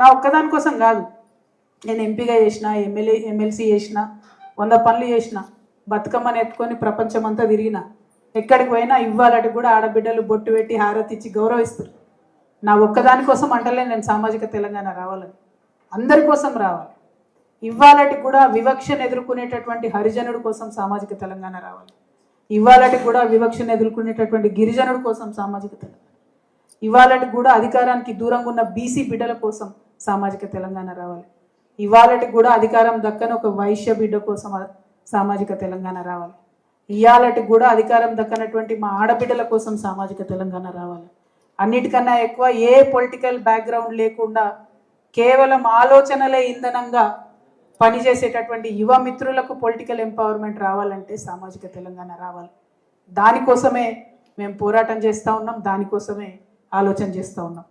నా ఒక్కదాని కోసం కాదు. నేను ఎంపీగా చేసిన ఎమ్మెల్యే ఎమ్మెల్సీ చేసిన వంద పనులు చేసిన బతుకమ్మని ఎత్తుకొని ప్రపంచం అంతా తిరిగిన ఎక్కడికి పోయినా ఇవ్వాలటి కూడా ఆడబిడ్డలు బొట్టు పెట్టి హారతి ఇచ్చి గౌరవిస్తారు. నా ఒక్కదాని కోసం అంటలే నేను సామాజిక తెలంగాణ రావాలని. అందరి కోసం రావాలి. ఇవ్వాలటి కూడా వివక్షను ఎదుర్కొనేటటువంటి హరిజనుడి కోసం సామాజిక తెలంగాణ రావాలి. ఇవ్వాలటి కూడా వివక్షను ఎదుర్కొనేటటువంటి గిరిజనుడి కోసం సామాజిక తెలంగాణ. ఇవాళటి కూడా అధికారానికి దూరంగా ఉన్న బీసీ బిడ్డల కోసం సామాజిక తెలంగాణ రావాలి. ఇవాళటి కూడా అధికారం దక్కని ఒక వైశ్య బిడ్డ కోసం సామాజిక తెలంగాణ రావాలి. ఇవాళటి కూడా అధికారం దక్కనటువంటి మా ఆడబిడ్డల కోసం సామాజిక తెలంగాణ రావాలి. అన్నిటికన్నా ఎక్కువ ఏ పొలిటికల్ బ్యాక్గ్రౌండ్ లేకుండా కేవలం ఆలోచనలే ఇంధనంగా పనిచేసేటటువంటి యువ మిత్రులకు పొలిటికల్ ఎంపవర్మెంట్ రావాలంటే సామాజిక తెలంగాణ రావాలి. దానికోసమే మేము పోరాటం చేస్తూ ఉన్నాం దానికోసమే ఆలోచన చేస్తూ ఉన్నాం.